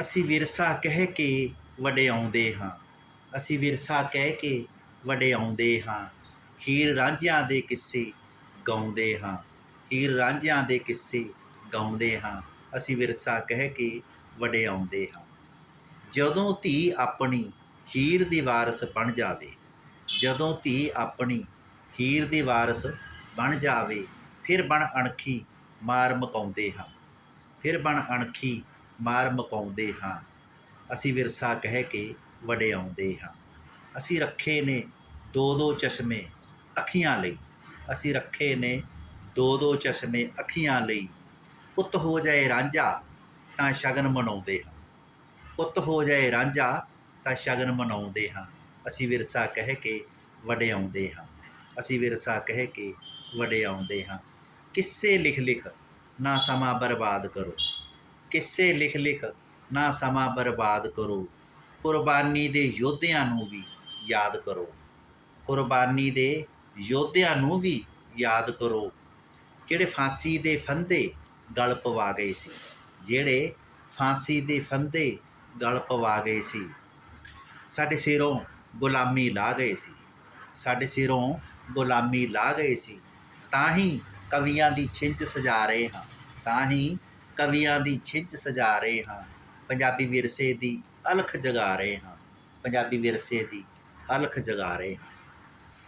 ਅਸੀਂ ਵਿਰਸਾ ਕਹਿ ਕੇ ਵਡਿਆਉਂਦੇ ਹਾਂ। ਅਸੀਂ ਵਿਰਸਾ ਕਹਿ ਕੇ ਵਡਿਆਉਂਦੇ ਹਾਂ। ਹੀਰ ਰਾਂਝਿਆਂ ਦੇ ਕਿੱਸੇ ਗਾਉਂਦੇ ਹਾਂ। ਹੀਰ ਰਾਂਝਿਆਂ ਦੇ ਕਿੱਸੇ ਗਾਉਂਦੇ ਹਾਂ। ਅਸੀਂ ਵਿਰਸਾ ਕਹਿ ਕੇ ਵਡਿਆਉਂਦੇ ਹਾਂ। ਜਦੋਂ ਧੀ ਆਪਣੀ ਹੀਰ ਦੀ ਵਾਰਸ ਬਣ ਜਾਵੇ, ਜਦੋਂ ਧੀ ਆਪਣੀ ਹੀਰ ਦੀ ਵਾਰਸ ਬਣ ਜਾਵੇ, ਫਿਰ ਬਣ ਅਣਖੀ ਮਾਰ ਮਕਾਉਂਦੇ ਹਾਂ। ਫਿਰ ਬਣ ਅਣਖੀ ਮਾਰ ਮਕਾਉਂਦੇ ਹਾਂ। ਅਸੀਂ ਵਿਰਸਾ ਕਹਿ ਕੇ ਵਡਿਆਉਂਦੇ ਹਾਂ। ਅਸੀਂ ਰੱਖੇ ਨੇ ਦੋ ਦੋ ਚਸ਼ਮੇ ਅੱਖੀਆਂ ਲਈ। ਅਸੀਂ ਰੱਖੇ ਨੇ ਦੋ ਦੋ ਚਸ਼ਮੇ ਅੱਖੀਆਂ ਲਈ। ਪੁੱਤ ਹੋ ਜਾਏ ਰਾਂਝਾ ਤਾਂ ਸ਼ਗਨ ਮਨਾਉਂਦੇ ਹਾਂ। ਪੁੱਤ ਹੋ ਜਾਏ ਰਾਂਝਾ ਤਾਂ ਸ਼ਗਨ ਮਨਾਉਂਦੇ ਹਾਂ। ਅਸੀਂ ਵਿਰਸਾ ਕਹਿ ਕੇ ਵਡਿਆਉਂਦੇ ਹਾਂ। ਅਸੀਂ ਵਿਰਸਾ ਕਹਿ ਕੇ ਵਡਿਆਉਂਦੇ ਹਾਂ। ਕਿੱਸੇ ਲਿਖ ਲਿਖ ਨਾ ਸਮਾਂ ਬਰਬਾਦ ਕਰੋ। ਕਿੱਸੇ ਲਿਖ ਲਿਖ ਨਾ ਸਮਾਂ ਬਰਬਾਦ ਕਰੋ। ਕੁਰਬਾਨੀ ਦੇ ਯੋਧਿਆਂ ਨੂੰ ਵੀ ਯਾਦ ਕਰੋ। ਕੁਰਬਾਨੀ ਦੇ ਯੋਧਿਆਂ ਨੂੰ ਵੀ ਯਾਦ ਕਰੋ। ਜਿਹੜੇ ਫਾਂਸੀ ਦੇ ਫੰਦੇ ਗਲ ਪਵਾ ਗਏ ਸੀ, ਜਿਹੜੇ ਫਾਂਸੀ ਦੇ ਫੰਦੇ ਗਲ ਪਵਾ ਗਏ ਸੀ। ਸਾਡੇ ਸਿਰੋਂ ਗੁਲਾਮੀ ਲਾ ਗਏ ਸੀ। ਸਾਡੇ ਸਿਰੋਂ ਗੁਲਾਮੀ ਲਾ ਗਏ ਸੀ। ਤਾਂ ਹੀ ਕਵੀਆਂ ਦੀ ਛਿੰਝ ਸਜਾ ਰਹੇ ਹਾਂ। ਤਾਂ ਹੀ ਕਵੀਆਂ ਦੀ ਛਿੰਝ ਸਜਾ ਰਹੇ ਹਾਂ, ਪੰਜਾਬੀ ਵਿਰਸੇ ਦੀ ਅਲਖ ਜਗਾ ਰਹੇ ਹਾਂ, ਪੰਜਾਬੀ ਵਿਰਸੇ ਦੀ ਅਲਖ ਜਗਾ ਰਹੇ ਹਾਂ।